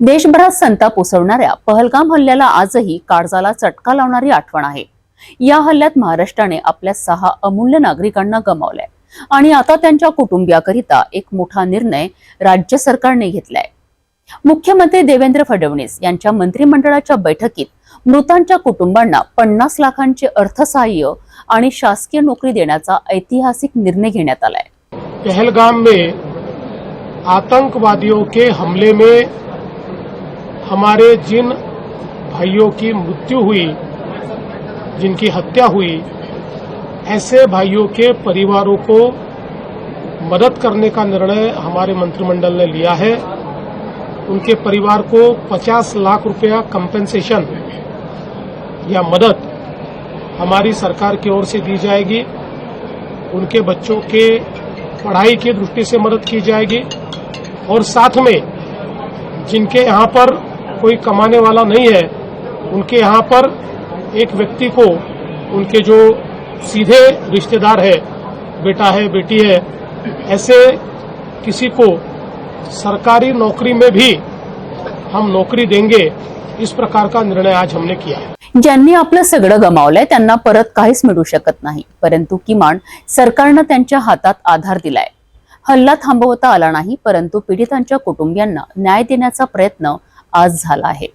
देशभरात संताप उसवणाऱ्या पहलगाम हल्ल्याला आजही काळजाला चटका लावणारी आठवण आहे. या हल्ल्यात महाराष्ट्राने आपल्या सहा अमूल्य नागरिकांना गमावलंय आणि आता त्यांच्या कुटुंबियाकरिता एक मोठा निर्णय राज्य सरकारने घेतलाय. मुख्यमंत्री देवेंद्र फडणवीस यांच्या मंत्रिमंडळाच्या बैठकीत मृतांच्या कुटुंबांना पन्नास लाखांचे अर्थसहाय्य आणि शासकीय नोकरी देण्याचा ऐतिहासिक निर्णय घेण्यात आलाय. पहलगाम में आतंकवादियों के हमले में हमारे जिन भाइयों की मृत्यु हुई, जिनकी हत्या हुई, ऐसे भाइयों के परिवारों को मदद करने का निर्णय हमारे मंत्रिमंडल ने लिया है। उनके परिवार को 50 लाख रुपया कंपेंसेशन या मदद हमारी सरकार की ओर से दी जाएगी। उनके बच्चों के पढ़ाई की दृष्टि से मदद की जाएगी। और साथ में जिनके यहाँ पर कोई कमाने वाला नहीं है उनके यहाँ पर एक व्यक्ति को उनके जो सीधे रिश्तेदार है बेटा है बेटी है ऐसे किसी को सरकारी नौकरी में भी हम नौकरी देंगे इस प्रकार का निर्णय आज हमने किया है। ज्यांनी आपलं सगळं गमावलंय त्यांना परत काहीच मिळू शकत नाही परंतु किमान सरकारनं त्यांच्या हातात आधार दिलाय. हल्ला थांबवता आला नाही परंतु पीडितांच्या कुटुंबियांना न्याय देण्याचा प्रयत्न आज झाला आहे.